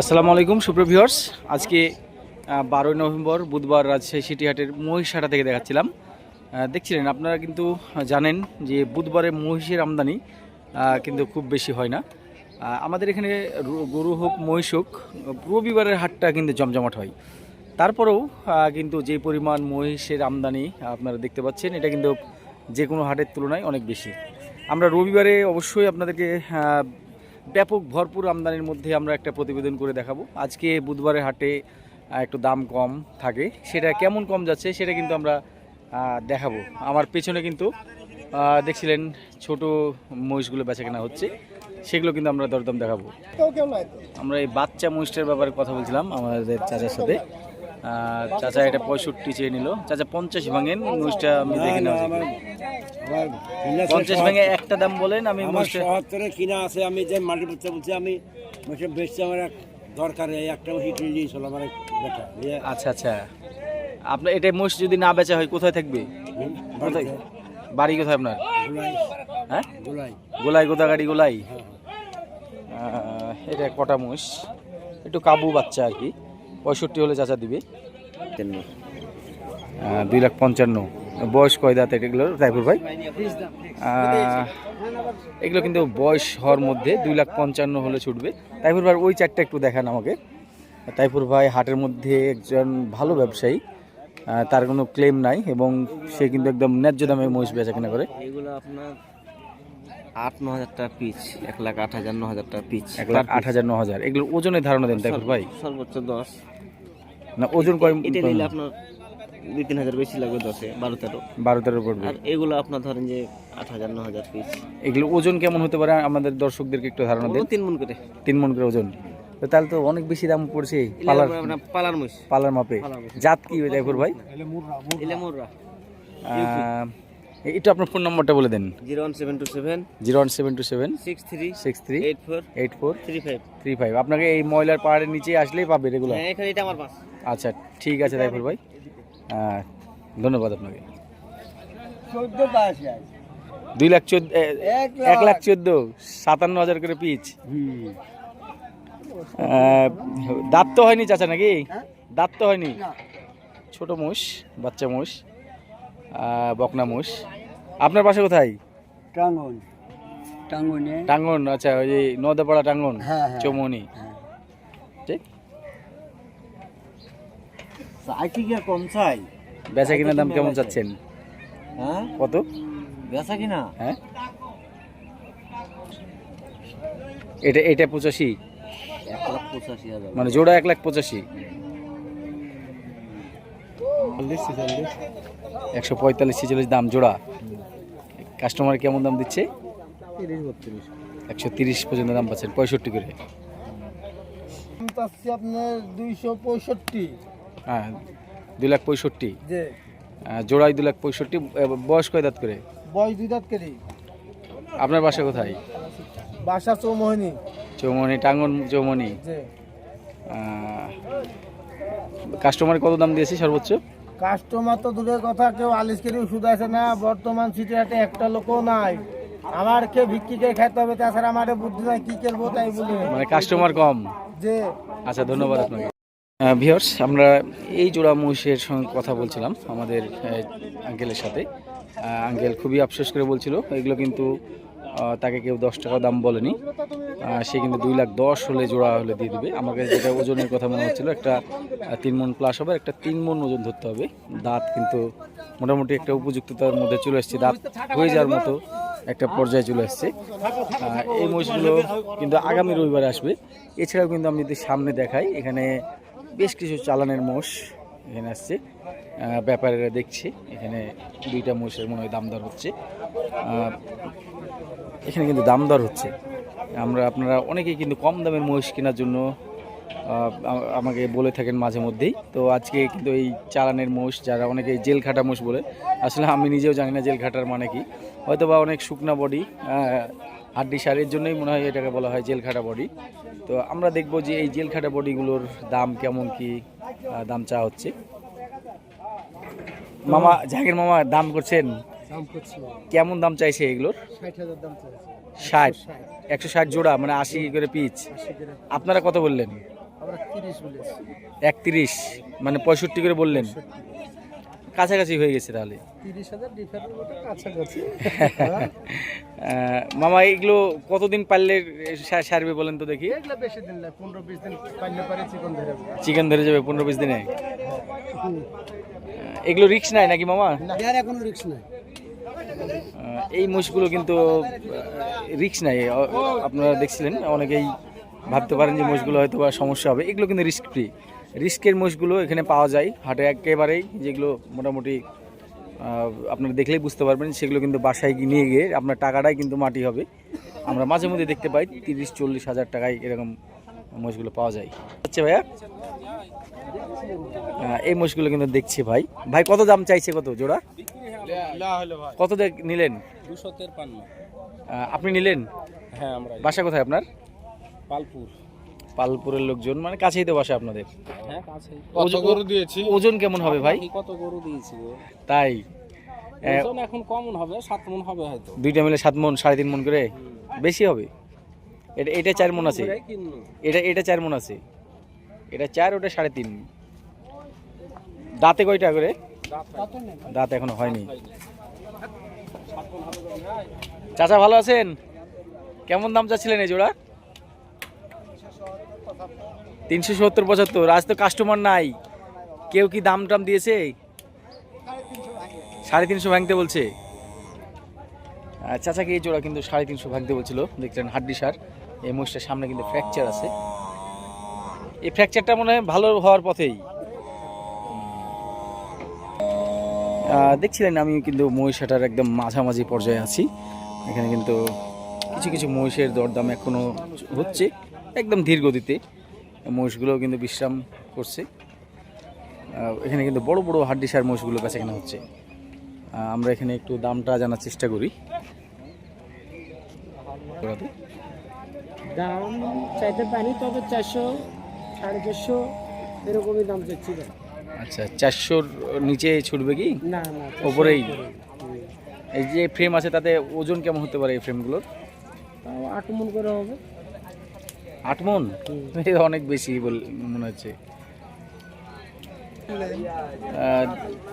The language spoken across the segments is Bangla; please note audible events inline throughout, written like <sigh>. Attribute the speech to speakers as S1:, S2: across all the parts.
S1: আসসালামু আলাইকুম সুপ্রভিউয়ার্স আজকে বারোই নভেম্বর, বুধবার রাজশাহী সিটিহাটের মহিষহাটা থেকে দেখাচ্ছিলাম। দেখছিলেন, আপনারা কিন্তু জানেন যে বুধবারে মহিষের আমদানি কিন্তু খুব বেশি হয় না। আমাদের এখানে গরু হোক, মহিষ হোক, রবিবারের হাটটা কিন্তু জমজমাট হয়। তারপরেও কিন্তু যে পরিমাণ মহিষের আমদানি আপনারা দেখতে পাচ্ছেন, এটা কিন্তু যে কোনো হাটের তুলনায় অনেক বেশি। আমরা রবিবারে অবশ্যই আপনাদেরকে ব্যাপক ভরপুর আমদানির মধ্যে আমরা একটা প্রতিবেদন করে দেখাবো। আজকে বুধবারের হাটে একটু দাম কম থাকে। সেটা কেমন কম যাচ্ছে সেটা কিন্তু আমরা দেখাবো। আমার পেছনে কিন্তু দেখছিলেন ছোট মহিষগুলো বেচা কেনা হচ্ছে। সেগুলো কিন্তু আমরা দরদাম দেখাবো। আমরা এই বাচ্চা মহিষটার ব্যাপারে কথা বলছিলাম আমাদের চাচার সাথে। চাচা এটা পঁয়ষট্টি চেয়ে নিল। চাচা পঞ্চাশ ভাঙেন মহিষটা আমি দেখে নেওয়া। পঞ্চাশ ভাঙে একটা দাম বলেন আমি
S2: শহরে কিনা আছে আমি যে মাটি বুঝতে বলছি আমি বেচছি আমার এক দরকার এই একটা ওষুধ কিনে দিয়েছিল আমার বেটা।
S1: আচ্ছা আচ্ছা। আপনার এটা মোষ যদি না বেচা হয় কোথায় থাকবে? কোথায় বাড়ি কোথায় আপনার? হ্যাঁ?
S2: গোলাই।
S1: গোলাই গোদাগাড়ি গোলাই?
S2: হ্যাঁ
S1: আহ, এটা কটা মোষ একটু কাবু বাচ্চা আর কি। পঁয়ষট্টি হলে চাচা দিবে। দুই লাখ পঞ্চান্ন। বয়স কয় দাঁত এগুলো? রায়পুর ভাই? এগুলো কিন্তু বয়স হওয়ার মধ্যে দুই লাখ পঞ্চান্ন হলে ছুটবে। তাইপুর ভাই ওই চারটা একটু দেখান আমাকে। তাইপুর ভাই হাটের মধ্যে একজন ভালো ব্যবসায়ী তার কোনো ক্লেম নাই এবং সে কিন্তু একদম ন্যায্য দামে মহিষ বেচা কেনা করে।
S3: এগুলো আপনার আট ন হাজার টাকা পিচ এক লাখ আট হাজার ন হাজার টাকা পিচ।
S1: এক লাখ আট হাজার ন হাজার। এগুলো ওজনের ধারণা দেন তাইপুর ভাই।
S3: সর্বোচ্চ দশ।
S1: না ওজন কয়
S3: এটা নিলে আপনার দুই তিন হাজার বেশি লাগবে দশে বারো তেরো।
S1: বারো তেরো পড়বে।
S3: আর এগুলো আপনার ধরেন যে আট হাজার ন হাজার পিচ
S1: এগুলো ওজন কেমন হতে পারে? আমাদের দর্শকদেরকে একটু ধারণা দেন।
S3: তিন মন করে।
S1: তিন মন করে ওজন। তো তাহলে তো অনেক বেশি দাম পড়ছে পালার
S3: পালার মুস
S1: পালার মাপে। জাত কি তাইপুর ভাই?
S3: এলে
S1: এটা আপনার ফোন নম্বরটা বলে দেন।
S3: Zero one seven two seven.
S1: Zero one seven two seven.
S3: Six three.
S1: Six three.
S3: Eight four.
S1: Eight four.
S3: Three five.
S1: Three five. আপনাকে এই ময়লার পাহাড়ের নিচে আসলেই পাবে রেগুলার
S3: হ্যাঁ এখানে এটা আমার পাস।
S1: আচ্ছা ঠিক আছে তাইপুর ভাই। ধন্যবাদ আপনাকে।
S2: চোদ্দ
S1: দুই লাখ চোদ্দ
S2: এক
S1: লাখ। চোদ্দ সাতান্ন হাজার করে পিচ। দাঁত তো হয়নি চাচা নাকি? দাঁত তো হয়নি? ছোট মোষ বাচ্চা মোষ বকনা মোষ। আপনার পাশে কোথায়?
S2: টাঙ্গন। টাঙ্গনে।
S1: টাঙ্গন আচ্ছা ওই নদাপাড়া টাঙ্গন
S2: হ্যাঁ, হ্যাঁ।
S1: চৌমনি
S2: হ্যাঁ।
S1: ঠিক?
S2: চাই কি কম চাই।
S1: বেচা কিনা দাম কেমন চাচ্ছেন?
S2: হ্যাঁ?
S1: কত?
S2: বেচা কিনা?
S1: হ্যাঁ। এটা এটা পঁচাশি।
S3: এক লাখ পঁচাশি হাজার।
S1: মানে জোড়া এক লাখ পঁচাশি। একশো পঁয়তাল্লিশ ছেচল্লিশ দাম জোড়া। কাস্টমার কেমন দাম দিচ্ছে? একশো তিরিশ পর্যন্ত দাম পাচ্ছেন পঁয়ষট্টি করে।
S2: আপনার দুইশো পঁয়ষট্টি।
S1: হ্যাঁ দুই লাখ পঁয়ষট্টি।
S2: যে
S1: আহ, জোড়ায় দু লাখ পঁয়ষট্টি বয়স কয় দাঁত করে?
S2: বয়স দুই দাঁত কেরি।
S1: আপনার বাসা কোথায়?
S2: বাসা চৌমোহনী।
S1: চৌমনি টাঙ্গন চৌমনি কাস্টমার কত দাম দিয়েছি সর্বোচ্চ?
S2: কাস্টমার তো দূরের কথা কেউ আলিশ কেউ ওষুধ আছে না বর্তমান সিটি হাটে একটা লোকও নাই। আমার কে ভিক্ষি করে খাইতে হবে তাছাড়া আমার বুদ্ধি নাই কি করব তাই বলে।
S1: মানে কাস্টমার কম।
S2: যে।
S1: আচ্ছা ধন্যবাদ আপনাকে। ভিওর্স আমরা এই জোড়া মহিষের সঙ্গে কথা বলছিলাম আমাদের আঙ্কেলের সাথে। আঙ্কেল খুবই আফসোস করে বলছিল, এগুলো কিন্তু তাকে কেউ দশ টাকা দাম বলেনি। সে কিন্তু দুই লাখ দশ হলে জোড়া হলে দিয়ে দিবে। আমাকে যেটা ওজনের কথা মনে হচ্ছিল, একটা তিন মন প্লাস হবে একটা তিন মন ওজন ধরতে হবে। দাঁত কিন্তু মোটামুটি একটা উপযুক্ততার মধ্যে চলে এসছে, দাঁত হয়ে যাওয়ার মতো একটা পর্যায়ে চলে আসছে এই মহিষগুলো কিন্তু আগামী রবিবারে আসবে। এছাড়াও কিন্তু আমি যদি সামনে দেখাই, এখানে বেশ কিছু চালানের মোষ এখানে আসছে। ব্যাপারীরা দেখছে, এখানে দুইটা মোষের মনে হয় দাম দর হচ্ছে এখানে কিন্তু দাম দর হচ্ছে। আমরা, আপনারা অনেকেই কিন্তু কম দামের মহিষ কেনার জন্য আমাকে বলে থাকেন মাঝে মধ্যেই। তো আজকে কিন্তু এই চালানের মোষ, যারা অনেকে জেল খাটা মোষ বলে, আসলে আমি নিজেও জানি না জেল খাটার মানে কি। হয়তো বা অনেক শুকনা বডি হাড্ডি সারের জন্যই মনে হয় এটাকে বলা হয় জেল খাটা বডি। তো আমরা দেখব যে এই জেল খাটা বডিগুলোর দাম কেমন কি দাম চা হচ্ছে। মামা জাহাঙ্গীর মামা দাম করছেন? কেমন দাম চাইছে এগুলোর?
S2: ষাট
S1: একশো ষাট। জোড়া মানে আশি করে পিচ আপনারা কত বললেন? একত্রিশ মানে পঁয়ষট্টি করে বললেন। কাছাকাছি হয়ে গেছে তাহলে। <laughs> মামা এগুলো কতদিন পারলে সারবে বলেন তো দেখি।
S2: চিকন ধরে
S1: যাবে। পনেরো বিশ দিনে? এগুলো রিক্স নাই নাকি মামা?
S2: রিক্স নাই।
S1: এই মোষগুলো কিন্তু রিক্স নাই। আপনারা দেখছিলেন অনেকেই ভাবতে পারেন যে মোষগুলো হয়তো বা সমস্যা হবে। এগুলো কিন্তু রিস্ক ফ্রি রিস্কের মোষগুলো এখানে পাওয়া যায়। হাটে একেবারেই যেগুলো মোটামুটি আপনারা দেখলেই বুঝতে পারবেন সেগুলো কিন্তু বাসায় নিয়ে গিয়ে আপনার টাকাটাই কিন্তু মাটি হবে। আমরা মাঝে মধ্যে দেখতে পাই তিরিশ চল্লিশ হাজার টাকায় এরকম মোষগুলো পাওয়া যায়। আচ্ছা ভাইয়া? এই মোষগুলো কিন্তু দেখছি ভাই। ভাই কত দাম চাইছে কত জোড়া? কত দেখ নিলেন? আপনি নিলেন?
S3: হ্যাঁ
S1: বাসা কোথায় আপনার?
S3: পালপুর।
S1: পালপুরের লোকজন মানে কাছেই তো বাসা আপনাদের।
S3: হ্যাঁ কাছে
S1: ওজন-
S3: দিয়েছি?
S1: ওজন কেমন হবে ভাই?
S3: কত গরু দিয়েছি
S1: তাই?
S3: ওজন এখন কমন হবে সাত মন হবে হয়তো।
S1: দুইটা মিলে সাত মন সাড়ে তিন মন করে? বেশি হবে? এটা এটা চার মন আছে। এটা এটা চার মন আছে। এটা চার ওটা সাড়ে তিন। দাঁতে কয়টা করে? দাঁত এখনও হয়নি। চাচা ভালো আছেন? কেমন দাম চাচ্ছিলেন এই জোড়া? তিনশো সত্তর, পঁচাত্তর। আজ তো কাস্টমার নাই। কেউ কি দাম টাম দিয়েছে? সাড়ে তিনশো ভাঙতে বলছে। চাচাকে এই জোড়া কিন্তু সাড়ে তিনশো ভাঙতে বলছিল? দেখলেন হাড্ডি সার। এই মহিষটার সামনে কিন্তু ফ্র্যাকচার আছে। এই ফ্র্যাকচারটা মনে হয় ভালো হওয়ার পথেই। দেখছিলেন আমি কিন্তু মহিষাটার একদম মাঝামাঝি পর্যায়ে আছি। এখানে কিন্তু কিছু কিছু মহিষের দরদাম এখনও হচ্ছে। একদম ধীর গতিতে। মহিষগুলো কিন্তু বিশ্রাম করছে। এখানে কিন্তু বড় বড় হাড্ডিসার মোষগুলো কাছে এখানে হচ্ছে। আমরা এখানে একটু দামটা জানার চেষ্টা করি।
S2: দাম চাইতে পারি তবে চারশো সাড়ে চারশো এরকমই দাম চাচ্ছি।
S1: আচ্ছা চারশোর নিচে ছুটবে কি?
S2: না না
S1: ওপরেই? এই যে ফ্রেম আছে তাতে ওজন কেমন হতে পারে এই ফ্রেমগুলোর
S2: তাও আট মন করে হবে।
S1: আট মন? <laughs> অনেক বেশি বল মনে হচ্ছে।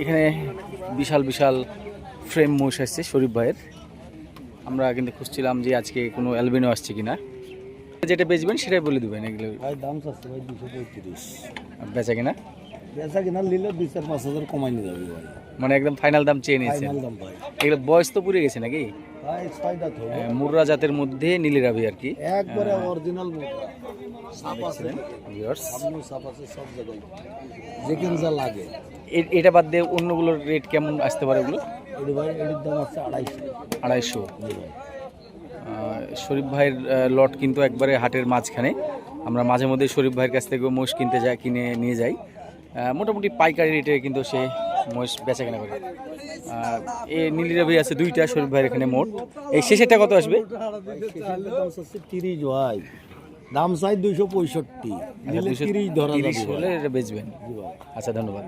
S1: এখানে বিশাল বিশাল ফ্রেম মোষ আসছে শরীফ ভাইয়ের। আমরা কিন্তু খুঁজছিলাম যে আজকে কোনো অ্যালবিনো আসছে কিনা। যেটা বেচবেন সেটাই বলে দেবেন এগুলো।
S2: ভাই দাম চাচ্ছে ভাই দুশো পঁয়ত্রিশ।
S1: বেচা কিনা?
S2: বেচা কিনা নিলে দুই চার পাঁচ হাজার কমাই নিয়ে যাবে
S1: মানে একদম ফাইনাল দাম চেয়ে
S2: ভাই।
S1: এগুলো বয়স তো পুড়ে গেছে নাকি?
S2: হবে
S1: আহ, মুর্রা জাতের মধ্যে নীলিরাভি আর কি।
S2: একবারে অরিজিনাল জায়গায়। যেখানে যা লাগে।
S1: এটা বাদ দিয়ে অন্যগুলোর রেট কেমন আসতে পারে ওগুলো?
S2: এটির দাম আছে আড়াইশো।
S1: আড়াইশো। শরীফ ভাইয়ের লট কিন্তু একবারে হাটের মাঝখানে। আমরা মাঝে মধ্যে শরীফ ভাইয়ের কাছ থেকে মোষ কিনতে যাই কিনে নিয়ে যাই। মোটামুটি পাইকারি রেটে কিন্তু সে মোষ বেচা কেনা করে এ নীলিরাভি আছে দুইটা শরীফ ভাইয়ের এখানে মোট। এই শেষেরটা কত আসবে?
S2: তিরিশ ভাই দাম চাই দুইশো পঁয়ষট্টি। ভাই।
S1: হলে এটা বেচবেন। আচ্ছা ধন্যবাদ।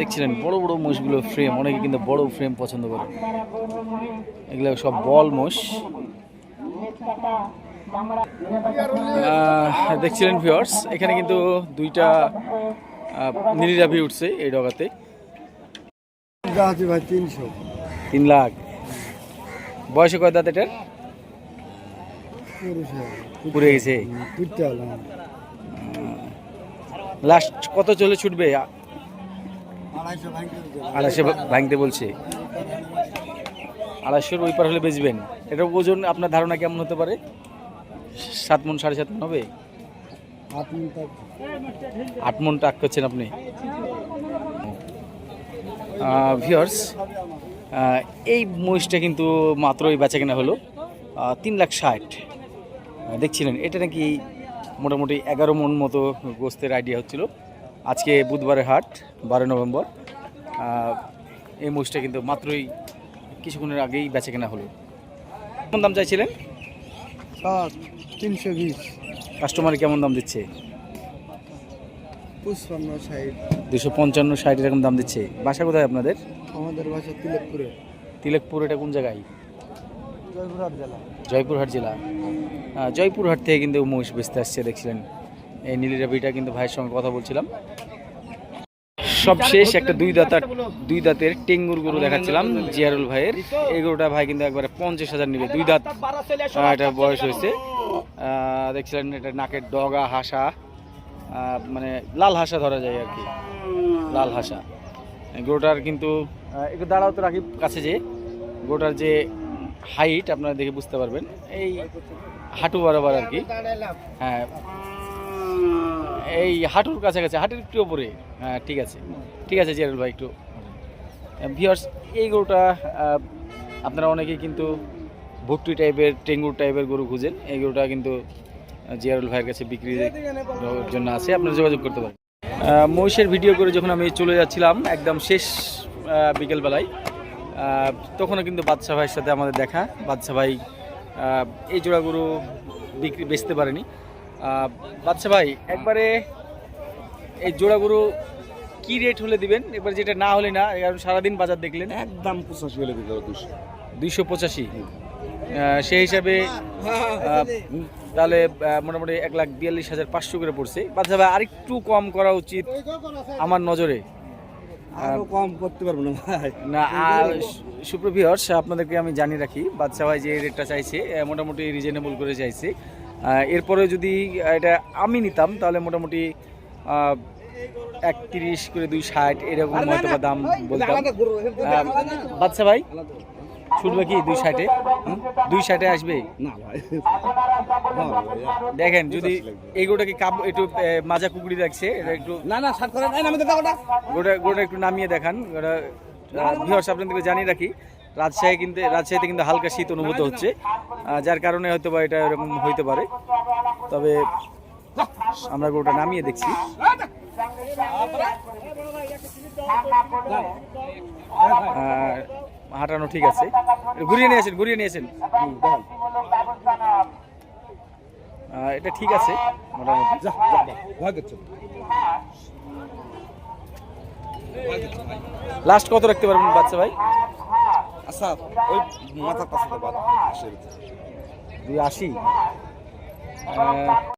S1: দেখছিলেন বড় বড় মোষগুলো ফ্রেম অনেকে কিন্তু বড় ফ্রেম পছন্দ করে। এগুলো সব বল মোষ দেখছিলেন ভিওর্স এখানে কিন্তু দুইটা নীলিরাভি উঠছে এই ডগাতে।
S2: ভাই তিনশো।
S1: তিন লাখ। বয়সে কয় দাঁত এটার? পুড়ে গেছে লাস্ট কত চলে ছুটবে?
S2: আড়াইশো ভাঙতে
S1: বলছে। আড়াইশোর ওই পার হলে বেচবেন। এটার ওজন আপনার ধারণা কেমন হতে পারে? সাত মন সাড়ে সাত মন হবে? আট মন টাক করছেন আপনি? ভিওর্স এই মহিষটা কিন্তু মাত্র মাত্রই বেচা কেনা হলো তিন লাখ ষাট। দেখছিলেন এটা নাকি মোটামুটি এগারো মন মতো গোস্তের আইডিয়া হচ্ছিল। আজকে বুধবারের হাট বারো নভেম্বর। এই মহিষটা কিন্তু মাত্রই কিছুক্ষণের আগেই বেচা কেনা হলো। কোন দাম চাইছিলেন?
S2: তিনশো বিশ।
S1: কাস্টমার কেমন দাম দিচ্ছে? দুশো পঞ্চান্ন ষাট এরকম দাম দিচ্ছে। বাসা কোথায় আপনাদের?
S2: আমাদের বাসা তিলকপুরে।
S1: তিলকপুর এটা কোন জায়গায়?
S2: জয়পুরহাট জেলা।
S1: জয়পুরহাট জেলা। জয়পুরহাট থেকে কিন্তু মহিষ বেচতে আসছে দেখছিলেন। এই নীলিরাবিটা কিন্তু ভাইয়ের সঙ্গে কথা বলছিলাম। সবশেষ একটা দুই দাঁতার দুই দাঁতের টেঙ্গুর গরু দেখাচ্ছিলাম, জিয়ারুল ভাইয়ের। এই গরুটা ভাই কিন্তু একবারে পঞ্চাশ হাজার নিবে। দুই দাঁত এটা বয়স হয়েছে। দেখছিলেন এটা নাকের ডগা হাসা মানে লাল হাসা ধরা যায় আর কি। লাল হাসা। গরুটার কিন্তু একটু দাঁড়াও তো রাখি কাছে যে গরুটার যে হাইট, আপনারা দেখে বুঝতে পারবেন। এই হাঁটু বরাবর আর কি। হ্যাঁ। এই হাঁটুর কাছাকাছি, হাঁটুর একটু ওপরে। হ্যাঁ ঠিক আছে। ঠিক আছে, জিয়ারুল ভাই, একটু। ভিওর্স এই গরুটা আপনারা অনেকে কিন্তু ভুট্টি টাইপের টেঙ্গুর টাইপের গরু খুঁজেন। এই গরুটা কিন্তু জিয়ারুল ভাইয়ের কাছে বিক্রির জন্য আছে। আপনারা যোগাযোগ করতে পারেন। মহিষের ভিডিও করে যখন আমি চলে যাচ্ছিলাম, একদম শেষ বিকেলবেলায় তখনও কিন্তু বাদশা ভাইয়ের সাথে আমাদের দেখা। বাদশা ভাই এই জোড়া গরু বিক্রি, বেচতে পারেনি। বাদশা ভাই একবারে এই জোড়া গরু কি রেট হলে দিবেন? এবার যেটা না হলে না কারণ সারাদিন বাজার দেখলেন?
S4: একদম পঁচাশি হলে দিতে হবে দুশো
S1: দুইশো পঁচাশি। সেই হিসাবে তাহলে মোটামুটি এক লাখ বিয়াল্লিশ হাজার পাঁচশো করে পড়ছে। বাদশা ভাই আরেকটু কম করা উচিত আমার নজরে।
S4: আরও কম করতে পারব না ভাই।
S1: না সুপ্রভিয়র্স আপনাদেরকে আমি জানিয়ে রাখি। বাদশা ভাই যে রেটটা চাইছে মোটামুটি রিজনেবল করে চাইছে। এরপরে যদি এটা আমি নিতাম তাহলে মোটামুটি একত্রিশ করে দুই ষাট এরকম হয়তো বা দাম বলতাম। বাদশা ভাই? ছুটবে কি দুই ষাটে? দুই ষাটে আসবে?
S4: না ভাই।
S1: দেখেন যদি এই গোটাকে কাপ একটু মাজা কুকুরি দেখছে এটা একটু
S4: না না করে
S1: গোটা গোটা একটু নামিয়ে দেখান। গোটা ভিউয়ার্স আপনাদেরকে জানিয়ে রাখি রাজশাহী কিন্তু রাজশাহীতে কিন্তু হালকা শীত অনুভূত হচ্ছে। যার কারণে হয়তো বা এটা এরকম হইতে পারে। তবে আমরা গোটা নামিয়ে দেখছি। হাঁটানো ঠিক আছে। ঘুরিয়ে নিয়েছেন ঘুরিয়ে নিয়েছেন এটা ঠিক আছে মোটামুটি। লাস্ট কত রাখতে পারবেন বাচ্চা ভাই?
S4: আচ্ছা ওই মাথার পাশে
S1: দুই আশি।